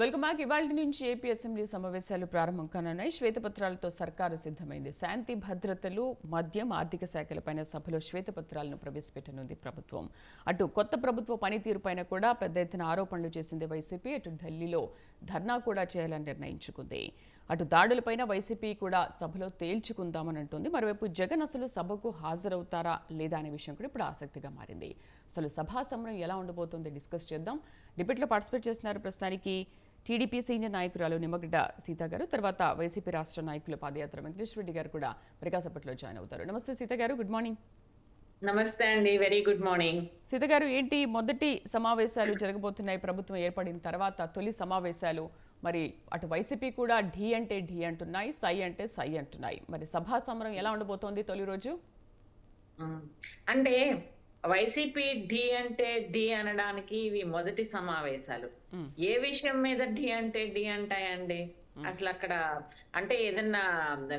Welcome back. ఇవాళ నుంచి AP assembly సమావేశాలు ప్రారంభం కానున్నాయి. శ్వేతపత్రాలతో సర్కారు సిద్ధమైంది. శాంతి భద్రతలు మద్యం ఆర్థిక శాఖలపైన సభలో శ్వేతపత్రాలను ప్రవేశపెట్టనుంది ప్రభుత్వం. అటు కొత్త ప్రభుత్వ పనితీరుపైన కూడా పెద్ద ఎత్తున ఆరోపణలు చేసింది వైసీపీ. అటు ఢిల్లీలో ధర్నా కూడా చేయాలని నిర్ణయించుకుంది. అటు దాడులపైన వైసీపీ కూడా సభలో తేల్చుకుందామని అంటుంది. మరోవైపు జగన్ అసలు సభకు హాజరవుతారా లేదా అనే విషయం కూడా ఇప్పుడు ఆసక్తిగా మారింది. అసలు సభా సమరం ఎలా ఉండబోతుంది డిస్కస్ చేద్దాం. డిబేట్లో పార్టిసిపేట్ చేస్తున్నారు ప్రస్తుతానికి టీడీపీ సీనియర్ నాయకురాలు నిమ్మగడ్డ సీత గారు తర్వాత వైసీపీ రాష్ట్ర నాయకులు పాదయాత్ర వెంకటేశ్వర రెడ్డి గారు కూడా ప్రకాశపట్లో జాయిన్ అవుతారు. నమస్తే సీత గారు గుడ్ మార్నింగ్. నమస్తే అండి వెరీ గుడ్ మార్నింగ్. సీత గారు ఏంటి మొదటి సమావేశాలు జరగబోతున్నాయి ప్రభుత్వం ఏర్పడిన తర్వాత తొలి సమావేశాలు మరి అటు వైసీపీ కూడా ఢీ అంటే ఢీ అంటున్నాయి సై అంటే సై అంటున్నాయి. మరి సభా సమరం ఎలా ఉండబోతోంది తొలి రోజు? అంటే వైసీపీ డి అంటే డి అనడానికి ఇవి మొదటి సమావేశాలు. ఏ విషయం మీద డి అంటే డి అంటాయండి? అసలు అక్కడ అంటే ఏదన్నా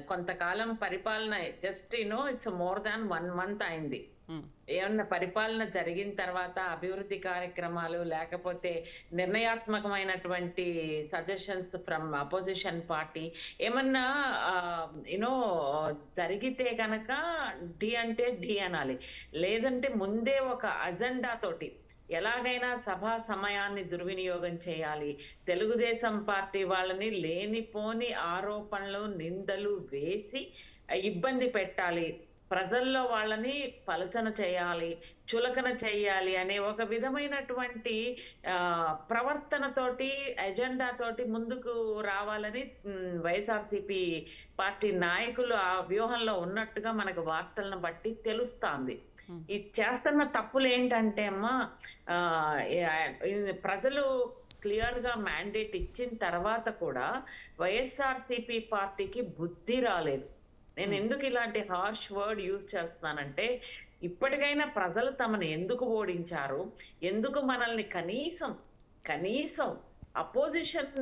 కొంతకాలం పరిపాలన just you know it's more than one month అయింది. Hmm. ఏమన్నా పరిపాలన జరిగిన తర్వాత అభివృద్ధి కార్యక్రమాలు లేకపోతే నిర్ణయాత్మకమైనటువంటి సజెషన్స్ ఫ్రమ్ అపోజిషన్ పార్టీ ఏమన్నా యూనో జరిగితే కనుక డి అంటే డి అనాలి. లేదంటే ముందే ఒక అజెండా తోటి ఎలాగైనా సభా సమయాన్ని దుర్వినియోగం చేయాలి. తెలుగుదేశం పార్టీ వాళ్ళని లేనిపోని ఆరోపణలు నిందలు వేసి ఇబ్బంది పెట్టాలి. ప్రజల్లో వాళ్ళని పలచన చేయాలి చులకన చేయాలి అనే ఒక విధమైనటువంటి ఆ, ప్రవర్తనతోటి ఎజెండా తోటి ముందుకు రావాలని వైఎస్ఆర్సీపీ పార్టీ నాయకులు ఆ వ్యూహంలో ఉన్నట్టుగా మనకు వార్తలను బట్టి తెలుస్తాంది. ఇది చేస్తున్న తప్పులు ఏంటంటే అమ్మా ప్రజలు క్లియర్గా మ్యాండేట్ ఇచ్చిన తర్వాత కూడా వైఎస్ఆర్సీపీ పార్టీకి బుద్ధి రాలేదు నేను ఎందుకు ఇలాంటి హార్ష్ వర్డ్ యూజ్ చేస్తున్నానంటే ఇప్పటికైనా ప్రజలు తమను ఎందుకు ఓడించారు? ఎందుకు మనల్ని కనీసం కనీసం అపోజిషన్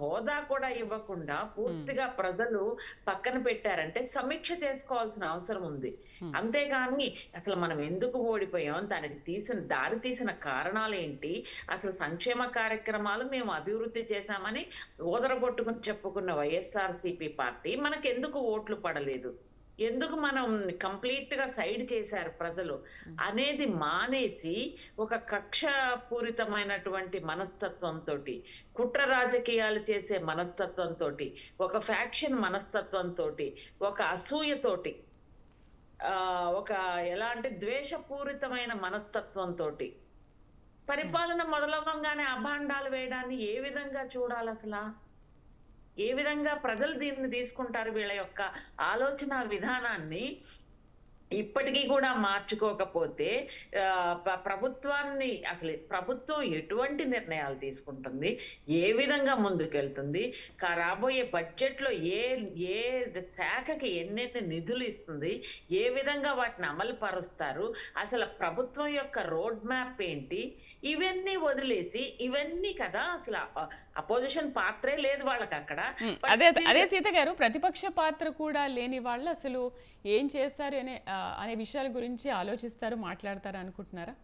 హోదా కూడా ఇవ్వకుండా పూర్తిగా ప్రజలు పక్కన పెట్టారంటే సమీక్ష చేసుకోవాల్సిన అవసరం ఉంది. అంతేగాని అసలు మనం ఎందుకు ఓడిపోయాం? దానికి తీసిన దారి తీసిన కారణాలు ఏంటి? అసలు సంక్షేమ కార్యక్రమాలు మేము అభివృద్ధి చేశామని ఓదరగొట్టుకుని చెప్పుకున్న వైఎస్ఆర్ పార్టీ మనకు ఎందుకు ఓట్లు పడలేదు? ఎందుకు మనం కంప్లీట్గా సైడ్ చేశారు ప్రజలు? అనేది మానేసి ఒక కక్ష పూరితమైనటువంటి మనస్తత్వంతో కుట్ర రాజకీయాలు చేసే మనస్తత్వంతో ఒక ఫ్యాక్షన్ మనస్తత్వంతో ఒక అసూయతోటి ఒక ఎలాంటి ద్వేషపూరితమైన మనస్తత్వంతో పరిపాలన మొదలవ్వంగానే అభాండాలు వేయడాన్ని ఏ విధంగా చూడాలి అసలు ఏ విధంగా ప్రజలు దీన్ని తీసుకుంటారు వీళ్ళ యొక్క ఆలోచన విధానాన్ని ఇప్పటికీ కూడా మార్చుకోకపోతే ప్రభుత్వాన్ని అసలు ప్రభుత్వం ఎటువంటి నిర్ణయాలు తీసుకుంటుంది ఏ విధంగా ముందుకెళ్తుంది రాబోయే బడ్జెట్లో ఏ ఏ శాఖకి ఎన్నెన్ని నిధులు ఇస్తుంది ఏ విధంగా వాటిని అమలు పరుస్తారు అసలు ప్రభుత్వం యొక్క రోడ్ మ్యాప్ ఏంటి ఇవన్నీ వదిలేసి ఇవన్నీ కదా అసలు అపోజిషన్ పాత్రే లేదు వాళ్ళకి అక్కడ. అదే అదే సీత గారు ప్రతిపక్ష పాత్ర కూడా లేని వాళ్ళు అసలు ఏం చేస్తారు అనే అనే విషయాల గురించి ఆలోచిస్తారు మాట్లాడతారు అనుకుంటున్నారా?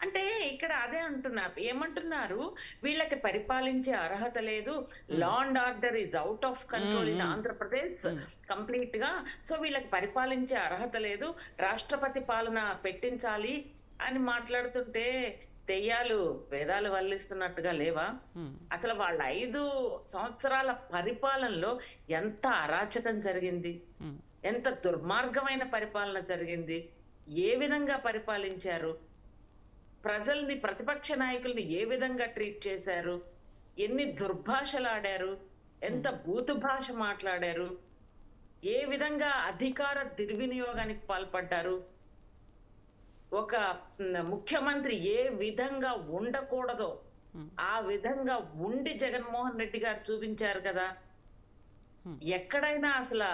అంటే ఇక్కడ అదే అంటున్నారు. ఏమంటున్నారు? వీళ్ళకి పరిపాలించే అర్హత లేదు. Law and order is out of control in Andhra Pradesh కంప్లీట్గా సో వీళ్ళకి పరిపాలించే అర్హత లేదు. రాష్ట్రపతి పాలన పెట్టించాలి అని మాట్లాడుతుంటే దెయ్యాలు వేదాలు వల్లిస్తున్నట్టుగా లేవా? అసలు వాళ్ళ ఐదు సంవత్సరాల పరిపాలనలో ఎంత అరాచకం జరిగింది? ఎంత దుర్మార్గమైన పరిపాలన జరిగింది ఏ విధంగా పరిపాలించారు ప్రజల్ని ప్రతిపక్ష నాయకుల్ని ఏ విధంగా ట్రీట్ చేశారు ఎన్ని దుర్భాషలు ఆడారు ఎంత బూతు భాష మాట్లాడారు ఏ విధంగా అధికార దుర్వినియోగానికి పాల్పడ్డారు ఒక ముఖ్యమంత్రి ఏ విధంగా ఉండకూడదో Hmm. ఆ విధంగా ఉండి జగన్మోహన్ రెడ్డి గారు చూపించారు కదా Hmm. ఎక్కడైనా అసలు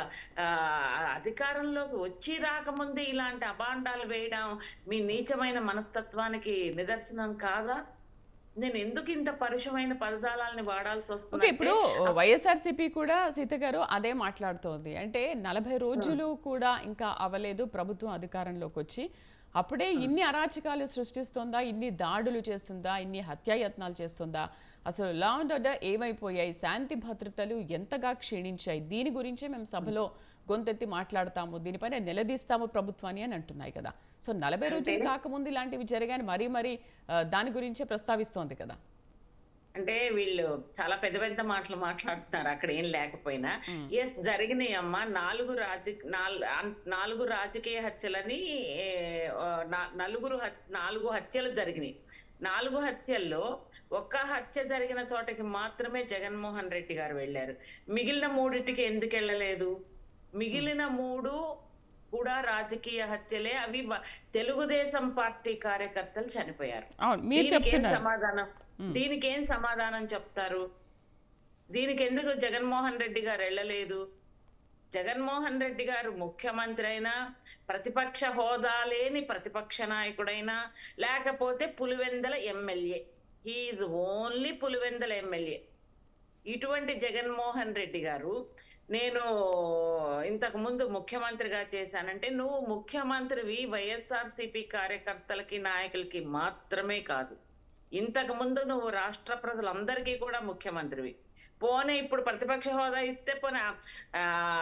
అధికారంలోకి వచ్చి రాకముందే ఇలాంటి అబాండాలు వేయడం మీ నీచమైన మనస్తత్వానికి నిదర్శనం కాదా? నేను ఎందుకు ఇంత పరుషమైన పదజాలాన్ని వాడాల్సి వస్తుంది ఇప్పుడు వైఎస్ఆర్సీపీ కూడా సీత గారు అదే మాట్లాడుతోంది. అంటే నలభై రోజులు కూడా ఇంకా అవ్వలేదు ప్రభుత్వం అధికారంలోకి వచ్చి అప్పుడే ఇన్ని అరాచకాలు సృష్టిస్తుందా? ఇన్ని దాడులు చేస్తుందా? ఇన్ని హత్యాయత్నాలు చేస్తుందా? అసలు లా అండ్ ఆర్డర్ ఏమైపోయాయి? శాంతి భద్రతలు ఎంతగా క్షీణించాయి? దీని గురించే మేము సభలో గొంతెత్తి మాట్లాడతాము. దీనిపైన నిలదీస్తాము ప్రభుత్వాన్ని అని అంటున్నాయి కదా. సో నలభై రోజులు కాకముందు ఇలాంటివి జరిగాయని మరీ మరీ దాని గురించే ప్రస్తావిస్తోంది కదా. అంటే వీళ్ళు చాలా పెద్ద పెద్ద మాటలు మాట్లాడుతున్నారు. అక్కడ ఏం లేకపోయినా. ఎస్ జరిగినాయి అమ్మా నాలుగు రాజ నాలుగు రాజకీయ హత్యలని నలుగురు నాలుగు హత్యలు జరిగినాయి. నాలుగు హత్యల్లో ఒక్క హత్య జరిగిన చోటకి మాత్రమే జగన్మోహన్ రెడ్డి గారు వెళ్ళారు. మిగిలిన మూడింటికి ఎందుకు వెళ్ళలేదు? మిగిలిన మూడు కూడా రాజకీయ హత్యలే. అవి తెలుగుదేశం పార్టీ కార్యకర్తలు చనిపోయారు. సమాధానం దీనికి ఏం సమాధానం? చెప్తారు దీనికి ఎందుకు జగన్మోహన్ రెడ్డి గారు వెళ్ళలేదు? జగన్మోహన్ రెడ్డి గారు ముఖ్యమంత్రి అయినా ప్రతిపక్ష హోదా లేని ప్రతిపక్ష నాయకుడైనా లేకపోతే Pulivendula MLA. He is only Pulivendula MLA. ఇటువంటి జగన్మోహన్ రెడ్డి గారు నేను ఇంతకు ముందు ముఖ్యమంత్రిగా చేశానంటే నువ్వు ముఖ్యమంత్రివి వైఎస్ఆర్సీపీ కార్యకర్తలకి నాయకులకి మాత్రమే కాదు. ఇంతకు ముందు నువ్వు రాష్ట్ర ప్రజలందరికీ కూడా ముఖ్యమంత్రివి. పోనీ ఇప్పుడు ప్రతిపక్ష హోదా ఇస్తే పోనీ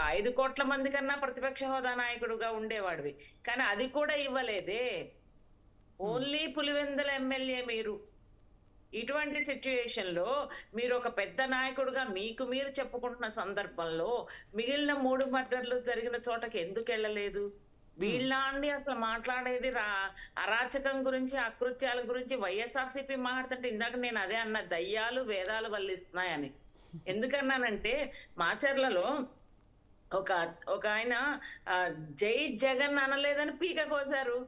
ఐదు కోట్ల మంది కన్నా ప్రతిపక్ష హోదా నాయకుడుగా ఉండేవాడివి. కానీ అది కూడా ఇవ్వలేదే. ఓన్లీ పులివెందుల ఎమ్మెల్యే మీరు. ఇటువంటి సిచ్యుయేషన్లో మీరు ఒక పెద్ద నాయకుడుగా మీకు మీరు చెప్పుకుంటున్న సందర్భంలో మిగిలిన మూడు మర్డర్లు జరిగిన చోటకి ఎందుకు వెళ్ళలేదు? వీళ్ళ అండి అసలు మాట్లాడేది రా అరాచకం గురించి అకృత్యాల గురించి వైఎస్ఆర్సీపీ మాట్లాడుతుంటే ఇందాక నేను అదే అన్న దయ్యాలు వేదాలు వల్లిస్తున్నాయని. ఎందుకన్నానంటే మాచర్లలో ఒక ఒక ఆయన జై జగన్ అనలేదని పీక కోసారు.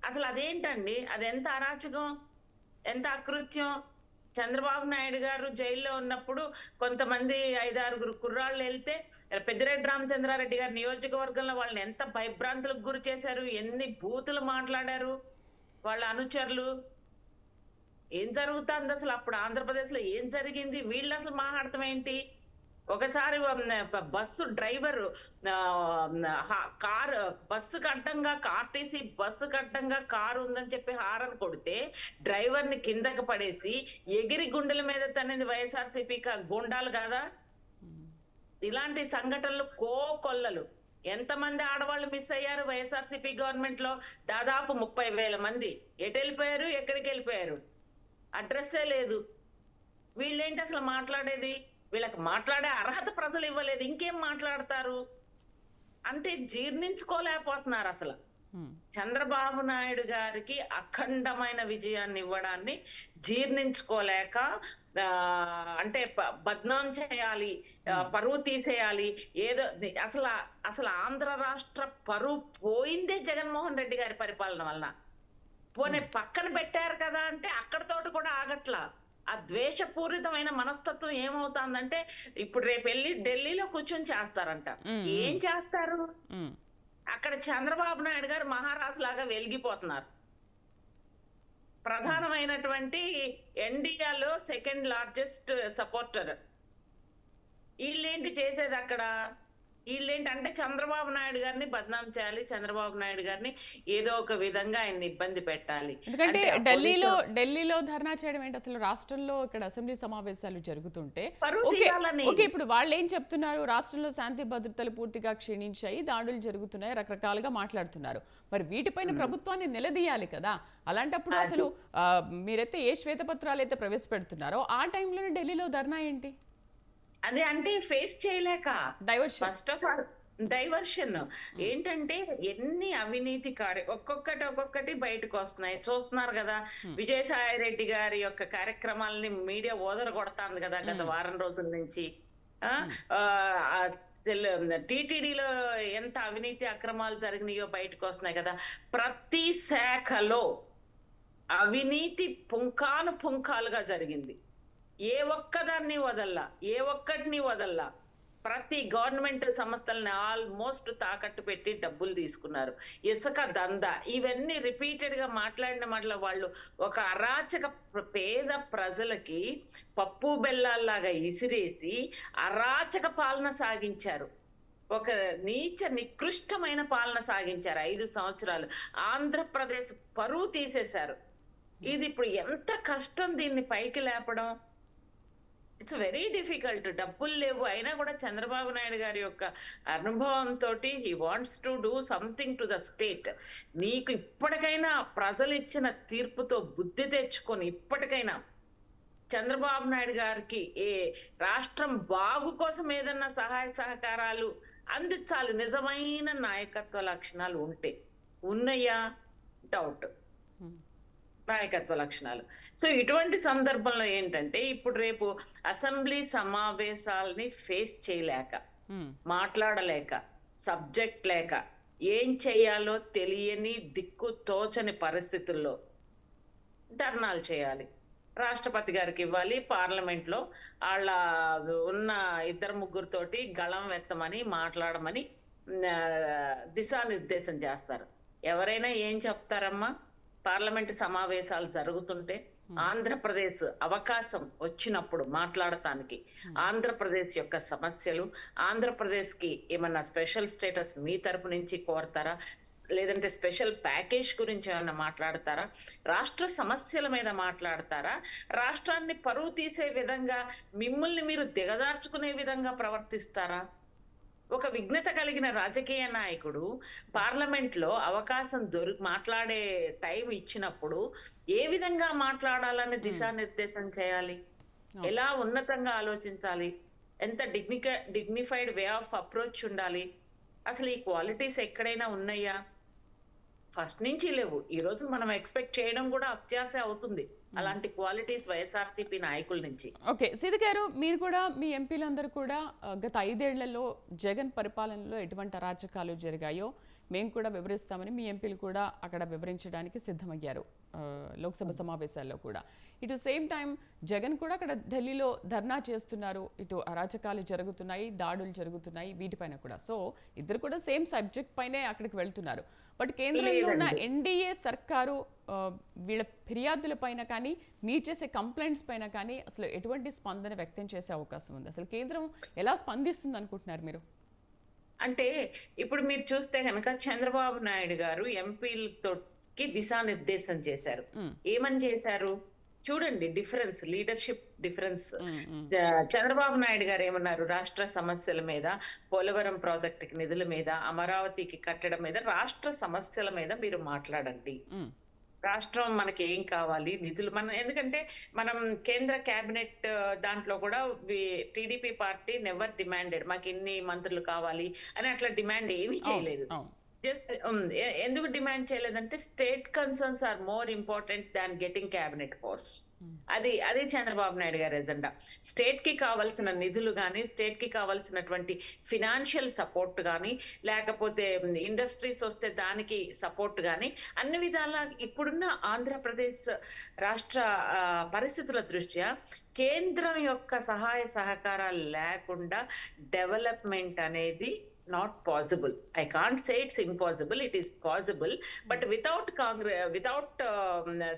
అసలు అదేంటండి? అది ఎంత అరాచకం? ఎంత అకృత్యం? చంద్రబాబు నాయుడు గారు జైల్లో ఉన్నప్పుడు కొంతమంది ఐదారుగురు కుర్రాళ్ళు వెళ్తే పెద్దిరెడ్డి రామచంద్రారెడ్డి గారి నియోజకవర్గంలో వాళ్ళని ఎంత భయభ్రాంతులకు గురి చేశారు? ఎన్ని బూతులు మాట్లాడారు? వాళ్ళ అనుచరులు. ఏం జరుగుతుంది అసలు? అప్పుడు ఆంధ్రప్రదేశ్లో ఏం జరిగింది? వీళ్ళు అసలు మాట్లాడటం ఏంటి? ఒకసారి బస్సు డ్రైవర్ కార్ బస్సు అడ్డంగా ఆర్టీసీ బస్సుకు అడ్డంగా కారు ఉందని చెప్పి హారన్ కొడితే డ్రైవర్ని కిందకి పడేసి ఎగిరి గుండెల మీద తనేది వైఎస్ఆర్సీపీ గుండాలు కాదా? ఇలాంటి సంఘటనలు కోకొల్లలు ఎంతమంది ఆడవాళ్ళు మిస్ అయ్యారు వైఎస్ఆర్సీపీ గవర్నమెంట్లో దాదాపు ముప్పై వేల మంది. ఎటు వెళ్ళిపోయారు? ఎక్కడికి వెళ్ళిపోయారు? అడ్రస్సే లేదు. వీళ్ళేంటి అసలు మాట్లాడేది? వీళ్ళకి మాట్లాడే అర్హత ప్రజలు ఇవ్వలేదు. ఇంకేం మాట్లాడతారు? అంటే జీర్ణించుకోలేకపోతున్నారు అసలు. చంద్రబాబు నాయుడు గారికి అఖండమైన విజయాన్ని ఇవ్వడాన్ని జీర్ణించుకోలేక ఆ, అంటే బద్నాం చేయాలి పరువు తీసేయాలి ఏదో అసలు అసలు ఆంధ్ర రాష్ట్ర పరువు పోయిందే జగన్మోహన్ రెడ్డి గారి పరిపాలన వల్ల పోనీ పక్కన పెట్టారు కదా అంటే అక్కడతోటి కూడా ఆగట్లా. ఆ ద్వేషపూరితమైన మనస్తత్వం ఏమవుతుందంటే ఇప్పుడు రేపు వెళ్ళి ఢిల్లీలో కూర్చొని చేస్తారంట. ఏం చేస్తారు. అక్కడ చంద్రబాబు నాయుడు గారు మహారాజు లాగా వెలిగిపోతున్నారు. ప్రధానమైనటువంటి ఎన్డీఆలో సెకండ్ లార్జెస్ట్ సపోర్టర్. వీళ్ళేంటి చేసేది అక్కడ? వీళ్ళేంటి అంటే చంద్రబాబు నాయుడు గారిని బద్నాం చేయాలి చంద్రబాబు నాయుడు గారిని ఏదో ఒక విధంగా ఆయన్ని ఇబ్బంది పెట్టాలి. ఎందుకంటే ఢిల్లీలో ఢిల్లీలో ధర్నా చేయడం ఏంటి? అసలు రాష్ట్రంలో ఇక్కడ అసెంబ్లీ సమావేశాలు జరుగుతుంటే ఓకే ఇప్పుడు వాళ్ళు ఏం చెప్తున్నారు? రాష్ట్రంలో శాంతి భద్రతలు పూర్తిగా క్షీణించాయి దాడులు జరుగుతున్నాయి రకరకాలుగా మాట్లాడుతున్నారు. మరి వీటిపైన ప్రభుత్వాన్ని నిలదీయాలి కదా? అలాంటప్పుడు అసలు మీరైతే ఏ శ్వేతపత్రాలు అయితే ప్రవేశపెడుతున్నారో ఆ టైంలోనే ఢిల్లీలో ధర్నా ఏంటి? అదే అంటే ఫేస్ చేయలేక. Diversion first of all diversion ఏంటంటే ఎన్ని అవినీతి కార్య ఒక్కొక్కటి ఒక్కొక్కటి బయటకు వస్తున్నాయి. చూస్తున్నారు కదా విజయసాయి రెడ్డి గారి యొక్క కార్యక్రమాలని మీడియా ఓదర కొడతాంది కదా గత వారం రోజుల నుంచి. టీటీడీలో ఎంత అవినీతి అక్రమాలు జరిగినాయో బయటకు వస్తున్నాయి కదా. ప్రతి శాఖలో అవినీతి పుంకాను పుంకాలుగా జరిగింది. ఏ ఒక్కదాన్ని వదల్లా ఏ ఒక్కటిని వదల్లా. ప్రతి గవర్నమెంట్ సంస్థల్ని ఆల్మోస్ట్ తాకట్టు పెట్టి డబ్బులు తీసుకున్నారు. ఇసుక దంద ఇవన్నీ రిపీటెడ్గా మాట్లాడిన మాటల వాళ్ళు ఒక అరాచక పేద ప్రజలకి పప్పు బెల్లాల్లాగా ఇసిరేసి అరాచక పాలన సాగించారు. ఒక నీచ నికృష్టమైన పాలన సాగించారు ఐదు సంవత్సరాలు. ఆంధ్రప్రదేశ్ పరువు తీసేశారు. ఇది ఇప్పుడు ఎంత కష్టం దీన్ని పైకి లేపడం? ఇట్స్ వెరీ డిఫికల్ట్ డబ్బులు లేవు. అయినా కూడా చంద్రబాబు నాయుడు గారి యొక్క అనుభవంతో he wants to do something to the state నీకు ఇప్పటికైనా ప్రజలు ఇచ్చిన తీర్పుతో బుద్ధి తెచ్చుకొని ఇప్పటికైనా చంద్రబాబు నాయుడు గారికి ఏ రాష్ట్రం బాగు కోసం ఏదన్నా సహాయ సహకారాలు అందించాలి. నిజమైన నాయకత్వ లక్షణాలు ఉంటే. ఉన్నయ్యా డౌట్ నాయకత్వ లక్షణాలు. సో ఇటువంటి సందర్భంలో ఏంటంటే ఇప్పుడు రేపు అసెంబ్లీ సమావేశాలని ఫేస్ చేయలేక. మాట్లాడలేక సబ్జెక్ట్ లేక ఏం చేయాలో తెలియని దిక్కు తోచని పరిస్థితుల్లో ధర్నాలు చేయాలి. రాష్ట్రపతి గారికి ఇవ్వాలి పార్లమెంట్లో వాళ్ళ ఉన్న ఇద్దరు ముగ్గురితోటి గళం ఎత్తమని మాట్లాడమని దిశానిర్దేశం చేస్తారు. ఎవరైనా ఏం చెప్తారమ్మా? పార్లమెంట్ సమావేశాలు జరుగుతుంటే ఆంధ్రప్రదేశ్ అవకాశం వచ్చినప్పుడు మాట్లాడటానికి ఆంధ్రప్రదేశ్ యొక్క సమస్యలు ఆంధ్రప్రదేశ్కి ఏమన్నా స్పెషల్ స్టేటస్ మీ తరపు నుంచి కోరతారా? లేదంటే స్పెషల్ ప్యాకేజ్ గురించి ఏమన్నా మాట్లాడతారా? రాష్ట్ర సమస్యల మీద మాట్లాడతారా? రాష్ట్రాన్ని పరువు తీసే విధంగా మిమ్మల్ని మీరు దిగజార్చుకునే విధంగా ప్రవర్తిస్తారా? ఒక విఘ్నత కలిగిన రాజకీయ నాయకుడు పార్లమెంట్లో అవకాశం దొరి మాట్లాడే టైం ఇచ్చినప్పుడు ఏ విధంగా మాట్లాడాలని దిశానిర్దేశం చేయాలి? ఎలా ఉన్నతంగా ఆలోచించాలి? ఎంత డిగ్నిక డిగ్నిఫైడ్ వే ఆఫ్ అప్రోచ్ ఉండాలి? అసలు ఈ క్వాలిటీస్ ఎక్కడైనా ఉన్నాయా? ఫస్ట్ నుంచి లేవు. ఈ రోజు మనం ఎక్స్పెక్ట్ చేయడం కూడా అత్యాశ అవుతుంది. అలాంటి క్వాలిటీస్ వైఎస్ఆర్సీపీ నాయకుల నుంచి. ఓకే సీత గారు మీరు కూడా మీ ఎంపీలందరూ కూడా గత ఐదేళ్ళలో జగన్ పరిపాలనలో ఎటువంటి అరాచకాలు జరిగాయో మేము కూడా వివరిస్తామని మీ ఎంపీలు కూడా అక్కడ వివరించడానికి సిద్ధమయ్యారు. లోక్సభ సమావేశాల్లో కూడా. ఇటు సేమ్ టైం జగన్ కూడా అక్కడ ఢిల్లీలో ధర్నా చేస్తున్నారు. ఇటు అరాచకాలు జరుగుతున్నాయి దాడులు జరుగుతున్నాయి వీటిపైన కూడా. సో ఇద్దరు కూడా సేమ్ సబ్జెక్ట్ పైనే అక్కడికి వెళ్తున్నారు. బట్ కేంద్రంలో ఉన్న ఎన్డీఏ సర్కారు వీళ్ళ ఫిర్యాదుల పైన కానీ మీరు చేసే కంప్లైంట్స్ పైన కానీ అసలు ఎటువంటి స్పందన వ్యక్తం చేసే అవకాశం ఉంది? అసలు కేంద్రం ఎలా స్పందిస్తుంది అనుకుంటున్నారు మీరు? అంటే ఇప్పుడు మీరు చూస్తే కనుక చంద్రబాబు నాయుడు గారు ఎంపీలతోకి దిశానిర్దేశం చేశారు. ఏమని చేశారు? చూడండి difference leadership difference. Chandrababu Naidu గారు ఏమన్నారు? రాష్ట్ర సమస్యల మీద పోలవరం ప్రాజెక్టుకి నిధుల మీద అమరావతికి కట్టడం మీద రాష్ట్ర సమస్యల మీద మీరు మాట్లాడండి. రాష్ట్రం మనకి ఏం కావాలి? నిధులు మన ఎందుకంటే మనం కేంద్ర కేబినెట్ దాంట్లో కూడా టీడీపీ పార్టీ నెవర్ డిమాండెడ్. మాకు ఇన్ని మంత్రులు కావాలి అని అట్లా డిమాండ్ ఏమీ చేయలేదు. జస్ట్ ఎందుకు డిమాండ్ చేయలేదంటే state concerns are more important than getting cabinet post. అది అది చంద్రబాబు నాయుడు గారి ఎజెండా. స్టేట్కి కావాల్సిన నిధులు కానీ స్టేట్కి కావాల్సినటువంటి ఫినాన్షియల్ సపోర్ట్ కానీ లేకపోతే ఇండస్ట్రీస్ వస్తే దానికి సపోర్ట్ కానీ అన్ని విధాల ఇప్పుడున్న ఆంధ్రప్రదేశ్ రాష్ట్ర పరిస్థితుల దృష్ట్యా కేంద్రం యొక్క సహాయ సహకారాలు లేకుండా డెవలప్మెంట్ అనేది not possible I can't say it's impossible it is possible but without Congress without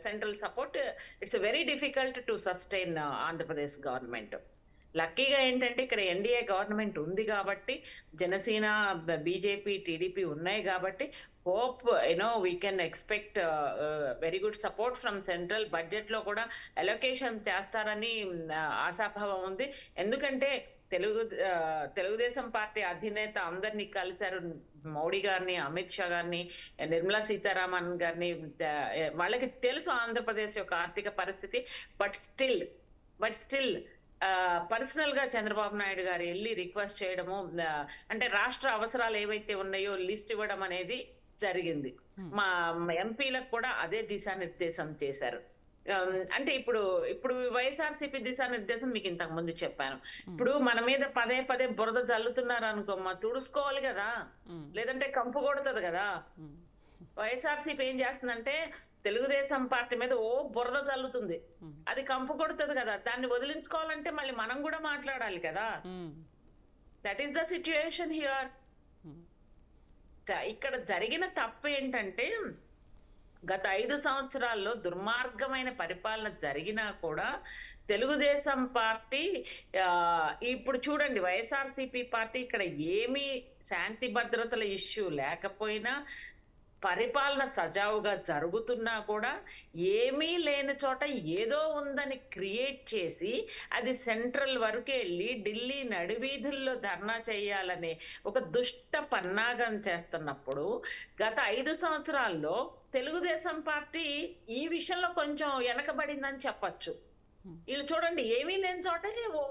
central support it's very difficult to sustain Andhra Pradesh government లక్కీగా ఏంటంటే ఇక్కడ ఎన్డీఏ గవర్నమెంట్ ఉంది కాబట్టి జనసేన బీజేపీ టీడీపీ ఉన్నాయి కాబట్టి hope you know we can expect very good support from central బడ్జెట్లో కూడా allocation చేస్తారని uh, ఆశాభావం ఉంది. ఎందుకంటే తెలుగు తెలుగుదేశం పార్టీ అధినేత అందరినీ కలిశారు. మోడీ గారిని అమిత్ షా గారిని నిర్మలా సీతారామన్ గారిని వాళ్ళకి తెలుసు ఆంధ్రప్రదేశ్ యొక్క ఆర్థిక పరిస్థితి. బట్ స్టిల్ బట్ స్టిల్ పర్సనల్గా చంద్రబాబు నాయుడు గారు వెళ్ళి రిక్వెస్ట్ చేయడము అంటే రాష్ట్ర అవసరాలు ఏవైతే ఉన్నాయో లిస్ట్ ఇవ్వడం అనేది జరిగింది. మా ఎంపీలకు కూడా అదే దిశానిర్దేశం చేశారు. అంటే ఇప్పుడు ఇప్పుడు వైఎస్ఆర్సీపీ దిశానిర్దేశం మీకు ఇంతకు ముందు చెప్పాను ఇప్పుడు మన మీద పదే పదే బురద జల్లుతున్నారు అనుకోమ్మా తుడుచుకోవాలి కదా. లేదంటే కంపు కొడుతుంది కదా. వైఎస్ఆర్సీపీ ఏం చేస్తుందంటే తెలుగుదేశం పార్టీ మీద ఓ బురద జల్లుతుంది మ్మ్. అది కంపు కొడుతుంది కదా దాన్ని వదిలించుకోవాలంటే మళ్ళీ మనం కూడా మాట్లాడాలి కదా. That is the situation here. ఇక్కడ జరిగిన తప్పు ఏంటంటే గత ఐదు సంవత్సరాల్లో దుర్మార్గమైన పరిపాలన జరిగినా కూడా తెలుగుదేశం పార్టీ ఇప్పుడు చూడండి వైఎస్ఆర్సీపీ పార్టీ ఇక్కడ ఏమీ శాంతి భద్రతల ఇష్యూ లేకపోయినా పరిపాలన సజావుగా జరుగుతున్నా కూడా ఏమీ లేని చోట ఏదో ఉందని క్రియేట్ చేసి అది సెంట్రల్ వరకు వెళ్ళి ఢిల్లీ నడివీధుల్లో ధర్నా చేయాలనే ఒక దుష్ట పన్నాగం చేస్తున్నప్పుడు గత ఐదు సంవత్సరాల్లో తెలుగుదేశం పార్టీ ఈ విషయంలో కొంచెం వెనకబడిందని చెప్పొచ్చు. వీళ్ళు చూడండి ఏమీ లేని చోట ఓ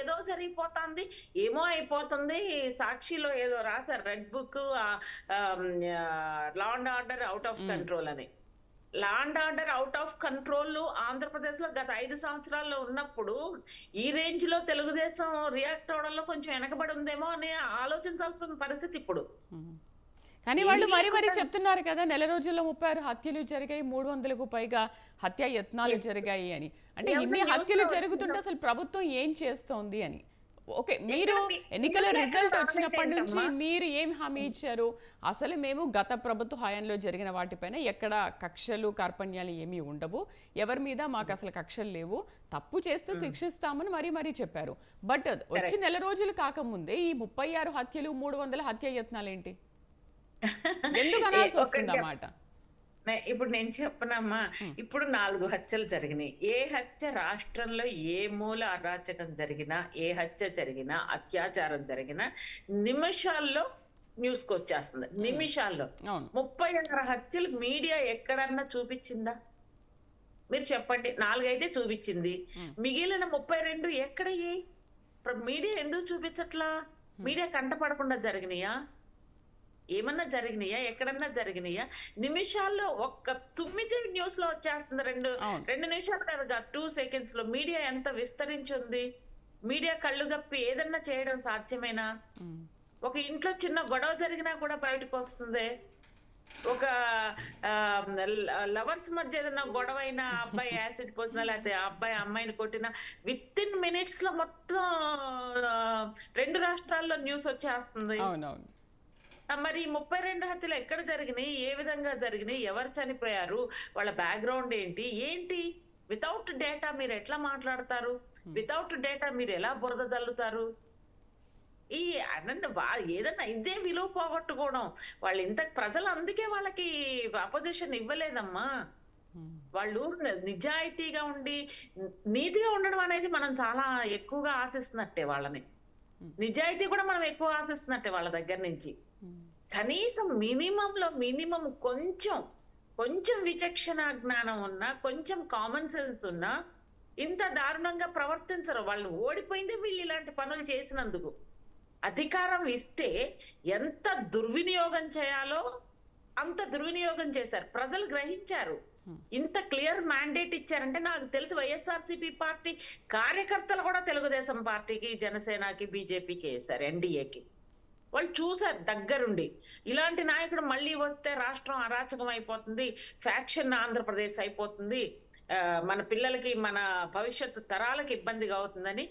ఏదో జరిగిపోతుంది ఏమో అయిపోతుంది. సాక్షిలో ఏదో రాశారు red book law and order out of control అని. Law and order out of control ఆంధ్రప్రదేశ్లో గత ఐదు సంవత్సరాల్లో ఉన్నప్పుడు ఈ రేంజ్లో తెలుగుదేశం రియాక్ట్ అవడంలో కొంచెం వెనకబడి ఉందేమో అని ఆలోచించాల్సిన పరిస్థితి ఇప్పుడు. కానీ వాళ్ళు మరి మరి చెప్తున్నారు కదా నెల రోజుల్లో ముప్పై ఆరు హత్యలు జరిగాయి మూడు వందలకు పైగా హత్య యత్నాలు జరిగాయి అని. అంటే ఇన్ని హత్యలు? జరుగుతుంటే అసలు ప్రభుత్వం ఏం చేస్తోంది అని. ఓకే మీరు ఎన్నికల రిజల్ట్ వచ్చినప్పటి నుంచి? మీరు ఏం హామీ ఇచ్చారు? అసలు మేము గత ప్రభుత్వ హయాంలో జరిగిన వాటిపైన ఎక్కడ కక్షలు కార్పణ్యాలు ఏమీ ఉండవు. ఎవరి మీద మాకు అసలు కక్షలు లేవు. తప్పు చేస్తే శిక్షిస్తామని మరీ మరీ చెప్పారు. బట్ వచ్చి నెల రోజులు కాకముందే ఈ ముప్పై ఆరు హత్యలు మూడు వందల హత్య యత్నాలు ఏంటి ఎందుకు అనాల్సి ఏ- వస్తుంది ఒకటి అన్నమాట నే- ఇప్పుడు నేను చెప్పనమ్మా. ఇప్పుడు నాలుగు హత్యలు జరిగినాయి. ఏ హత్య రాష్ట్రంలో ఏ మూల అరాచకం జరిగినా ఏ హత్య జరిగినా అత్యాచారం జరిగినా నిమిషాల్లో న్యూస్కి వచ్చేస్తుంది నిమిషాల్లో. ముప్పై ఆరు హత్యలు మీడియా ఎక్కడన్నా చూపించిందా? మీరు చెప్పండి. నాలుగైతే చూపించింది. మిగిలిన ముప్పై రెండు ఎక్కడయ్యాయి? మీడియా ఎందుకు చూపించట్లా? మీడియా కంటపడకుండా జరిగినాయా? ఏమన్నా జరిగినాయా? ఎక్కడన్నా జరిగినాయా? నిమిషాల్లో ఒక్క తుమ్మితే న్యూస్లో వచ్చేస్తుంది. రెండు. రెండు నిమిషాలు కదా టూ సెకండ్స్లో. మీడియా ఎంత విస్తరించింది? మీడియా కళ్ళు గప్పి ఏదన్నా చేయడం సాధ్యమేనా. ఒక ఇంట్లో చిన్న గొడవ జరిగినా కూడా బయటకు వస్తుంది? ఒక లవర్స్ మధ్య ఏదైనా గొడవ అయినా అబ్బాయి యాసిడ్ పోసినా లేకపోతే అబ్బాయి అమ్మాయిని కొట్టినా విత్ ఇన్ మినిట్స్లో మొత్తం రెండు రాష్ట్రాల్లో న్యూస్ వచ్చేస్తుంది. మరి ముప్పై రెండు హత్యలు ఎక్కడ జరిగినాయి? ఏ విధంగా జరిగినాయి? ఎవరు చనిపోయారు? వాళ్ళ బ్యాక్గ్రౌండ్ ఏంటి? ఏంటి? వితౌట్ డేటా మీరు ఎట్లా మాట్లాడతారు? వితౌట్ డేటా మీరు ఎలా బురద జల్లుతారు? ఈ అనండి ఏదన్నా ఇదే విలువ పోగొట్టుకోవడం. వాళ్ళు ఇంత ప్రజలు అందుకే వాళ్ళకి అపోజిషన్ ఇవ్వలేదమ్మా. ఉమ్. వాళ్ళు నిజాయితీగా ఉండి నీతిగా ఉండడం అనేది మనం చాలా ఎక్కువగా ఆశిస్తున్నట్టే వాళ్ళని. నిజాయితీ కూడా మనం ఎక్కువ ఆశిస్తున్నట్టే వాళ్ళ దగ్గర నుంచి. కనీసం మినిమం లో మినిమం కొంచెం కొంచెం విచక్షణ జ్ఞానం ఉన్నా కొంచెం కామన్ సెన్స్ ఉన్నా ఇంత దారుణంగా ప్రవర్తించరు. వాళ్ళు ఓడిపోయిందే వీళ్ళు ఇలాంటి పనులు చేసినందుకు. అధికారం ఇస్తే ఎంత దుర్వినియోగం చేయాలో అంత దుర్వినియోగం చేశారు. ప్రజలు గ్రహించారు. ఇంత క్లియర్ మ్యాండేట్ ఇచ్చారంటే నాకు తెలిసి వైఎస్ఆర్సీపీ పార్టీ కార్యకర్తలు కూడా తెలుగుదేశం పార్టీకి జనసేనకి బీజేపీకి వేశారు ఎన్డీఏకి. వాళ్ళు చూసారు దగ్గరుండి. ఇలాంటి నాయకుడు మళ్ళీ వస్తే రాష్ట్రం అరాచకం అయిపోతుంది ఫ్యాక్షన్ ఆంధ్రప్రదేశ్ అయిపోతుంది మన పిల్లలకి మన భవిష్యత్తు తరాలకి ఇబ్బందిగా అవుతుందని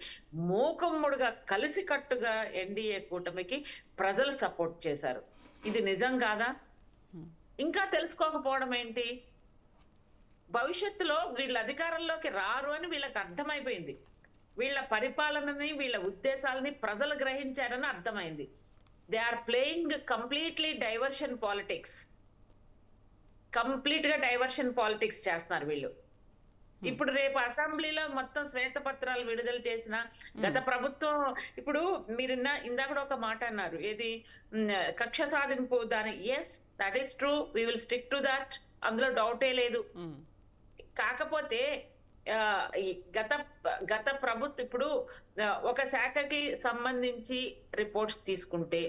మూకమ్ముడుగా కలిసికట్టుగా ఎన్డీఏ కూటమికి ప్రజలు సపోర్ట్ చేశారు. ఇది నిజం కాదా? ఇంకా తెలుసుకోకపోవడం ఏంటి? భవిష్యత్తులో వీళ్ళ అధికారంలోకి రారు అని వీళ్ళకి అర్థమైపోయింది. వీళ్ళ పరిపాలనని వీళ్ళ ఉద్దేశాలని ప్రజలు గ్రహించారని అర్థమైంది. They are playing completely diversion politics కంప్లీట్గా డైవర్షన్ పాలిటిక్స్ చేస్తున్నారు వీళ్ళు. ఇప్పుడు రేపు అసెంబ్లీలో మొత్తం శ్వేతపత్రాలు విడుదల చేసిన గత ప్రభుత్వం ఇప్పుడు మీరు ఇందాక కూడా ఒక మాట అన్నారు. ఏది? కక్ష సాధింపు దాని yes that is true we will stick to that అందులో డౌటే లేదు. ఉమ్. కాకపోతే గత గత ప్రభుత్వం ఇప్పుడు ఒక శాఖకి సంబంధించి రిపోర్ట్స్ తీసుకుంటే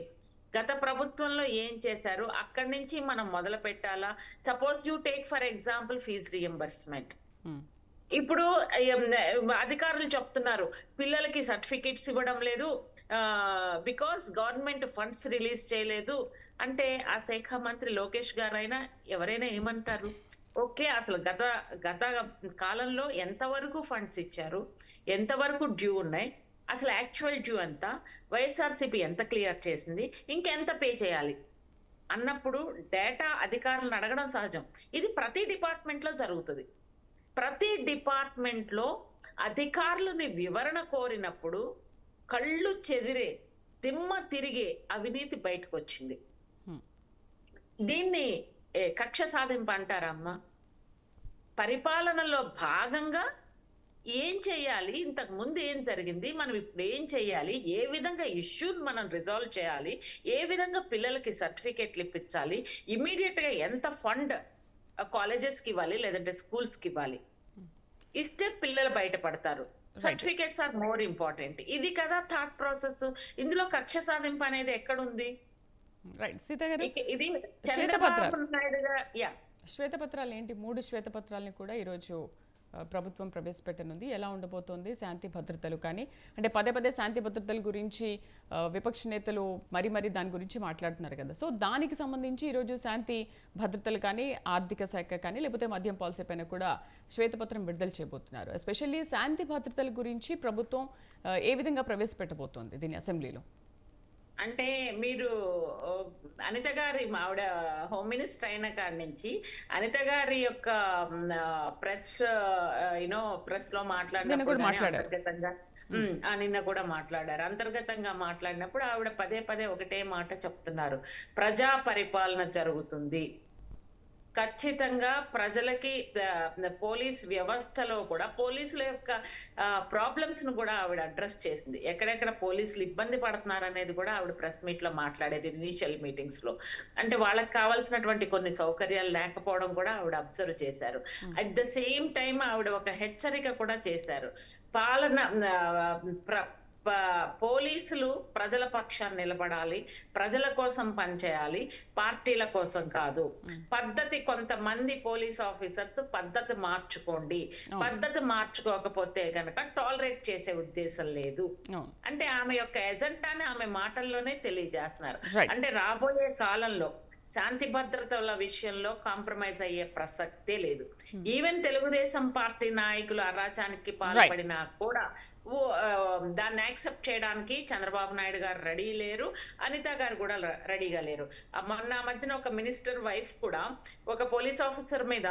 గత ప్రభుత్వంలో ఏం చేశారు? అక్కడి నుంచి మనం మొదలు పెట్టాలా? Suppose you take for example fees reimbursement. ఇప్పుడు అధికారులు చెప్తున్నారు పిల్లలకి సర్టిఫికెట్స్ ఇవ్వడం లేదు. బికాస్ గవర్నమెంట్ ఫండ్స్ రిలీజ్ చేయలేదు అంటే ఆ శాఖ మంత్రి లోకేష్ గారైనా ఎవరైనా ఏమంటారు? ఓకే అసలు గత గత కాలంలో ఎంతవరకు ఫండ్స్ ఇచ్చారు? ఎంతవరకు డ్యూ ఉన్నాయి? అసలు యాక్చువల్ డ్యూ ఎంత? వైఎస్ఆర్సీపీ ఎంత క్లియర్ చేసింది? ఇంకెంత పే చేయాలి? అన్నప్పుడు డేటా అధికారులను అడగడం సహజం. ఇది ప్రతి డిపార్ట్మెంట్లో జరుగుతుంది. ప్రతి డిపార్ట్మెంట్లో అధికారులని వివరణ కోరినప్పుడు కళ్ళు చెదిరే దిమ్మ తిరిగే అవినీతి బయటకు వచ్చింది. దీన్ని కక్ష సాధింపు అంటారా అమ్మా? పరిపాలనలో భాగంగా ఏం చేయాలి ఇంతకు ముందు ఏం జరిగింది? మనం ఇప్పుడు ఏం చేయాలి ఏ విధంగా ఇష్యూని మనం రిజాల్వ్ చేయాలి? ఏ విధంగా పిల్లలకి సర్టిఫికేట్లు ఇప్పించాలి? ఇమీడియట్గా ఎంత ఫండ్ కాలేజెస్కి ఇవ్వాలి? లేదంటే స్కూల్స్కి ఇవ్వాలి ఇస్తే పిల్లలు బయటపడతారు. సర్టిఫికేట్స్ ఆర్ మోర్ ఇంపార్టెంట్ ఇది కదా థాట్ ప్రాసెస్ ఇందులో కక్ష సాధింపు అనేది ఎక్కడుంది? రైట్ సీత గారు ఇది శ్వేతపత్రాలు. ఏంటి? మూడు శ్వేతపత్రాలని కూడా ఈరోజు ప్రభుత్వం ప్రవేశపెట్టనుంది. ఎలా ఉండబోతోంది శాంతి భద్రతలు? కానీ అంటే పదే పదే శాంతి భద్రతల గురించి విపక్ష నేతలు మరి మరి దాని గురించి మాట్లాడుతున్నారు కదా. సో దానికి సంబంధించి ఈరోజు శాంతి భద్రతలు కానీ ఆర్థిక శాఖ కానీ లేకపోతే మద్యం పాలసీ పైన కూడా శ్వేతపత్రం విడుదల చేయబోతున్నారు. ఎస్పెషల్లీ శాంతి భద్రతల గురించి ప్రభుత్వం ఏ విధంగా ప్రవేశపెట్టబోతోంది దీని అసెంబ్లీలో? అంటే మీరు అనిత గారి ఆవిడ హోమ్ మినిస్టర్ అయిన కాడి నుంచి అనిత గారి యొక్క ప్రెస్ యూనో ప్రెస్లో మాట్లాడినప్పుడు నిన్న కూడా మాట్లాడారు. అంతర్గతంగా మాట్లాడినప్పుడు ఆవిడ పదే పదే ఒకటే మాట చెప్తున్నారు. ప్రజా పరిపాలన జరుగుతుంది. ఖచ్చితంగా ప్రజలకి పోలీస్ వ్యవస్థలో కూడా పోలీసుల యొక్క ప్రాబ్లమ్స్ను కూడా ఆవిడ అడ్రస్ చేసింది. ఎక్కడెక్కడ పోలీసులు ఇబ్బంది పడుతున్నారు అనేది కూడా ఆవిడ ప్రెస్ మీట్లో మాట్లాడేది ఇనిషియల్ మీటింగ్స్లో. అంటే వాళ్ళకి కావాల్సినటువంటి కొన్ని సౌకర్యాలు లేకపోవడం కూడా ఆవిడ అబ్జర్వ్ చేశారు. అట్ ద సేమ్ టైం ఆవిడ ఒక హెచ్చరిక కూడా చేశారు. పాలన పోలీసులు ప్రజల పక్షాన్ని నిలబడాలి ప్రజల కోసం పనిచేయాలి పార్టీల కోసం కాదు. పద్ధతి కొంతమంది పోలీస్ ఆఫీసర్స్ పద్ధతి మార్చుకోండి. పద్ధతి మార్చుకోకపోతే గనక టాలరేట్ చేసే ఉద్దేశం లేదు. అంటే ఆమె యొక్క ఎజెండాని ఆమె మాటల్లోనే తెలియజేస్తున్నారు. అంటే రాబోయే కాలంలో శాంతి భద్రతల విషయంలో కాంప్రమైజ్ అయ్యే ప్రసక్తే లేదు. ఈవెన్ తెలుగుదేశం పార్టీ నాయకులు అరాచానికి పాల్పడినా కూడా దాన్ని యాక్సెప్ట్ చేయడానికి చంద్రబాబు నాయుడు గారు రెడీ లేరు. అనిత గారు కూడా రెడీగా లేరు. మొన్న మధ్యన ఒక మినిస్టర్ వైఫ్ కూడా ఒక పోలీస్ ఆఫీసర్ మీద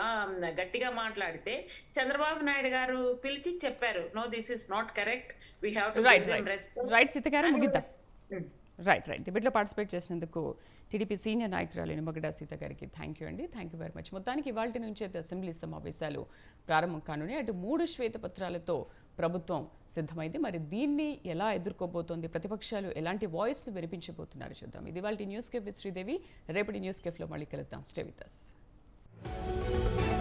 గట్టిగా మాట్లాడితే చంద్రబాబు నాయుడు గారు పిలిచి చెప్పారు no this is not correct. We have to right Seetha గారు ముగిద్దాం. రైట్ రైట్ డిబేట్లో పార్టిసిపేట్ చేసినందుకు టీడీపీ సీనియర్ నాయకురాలు నిమ్మగడ్డ సీత గారికి థ్యాంక్ యూ అండి. థ్యాంక్ యూ వెరీ మచ్ మొత్తానికి ఇవాళ నుంచి అయితే అసెంబ్లీ సమావేశాలు ప్రారంభం కానున్నాయి. అటు మూడు శ్వేతపత్రాలతో ప్రభుత్వం సిద్ధమైంది. మరి దీన్ని ఎలా ఎదుర్కోబోతోంది? ప్రతిపక్షాలు ఎలాంటి వాయిస్ను వినిపించబోతున్నారు చూద్దాం. ఇది వాళ్ళ న్యూస్ కేఫ్ విత్ శ్రీదేవి రేపటి న్యూస్ కేఫ్లో మళ్ళీ కలుద్దాం. Stay with us.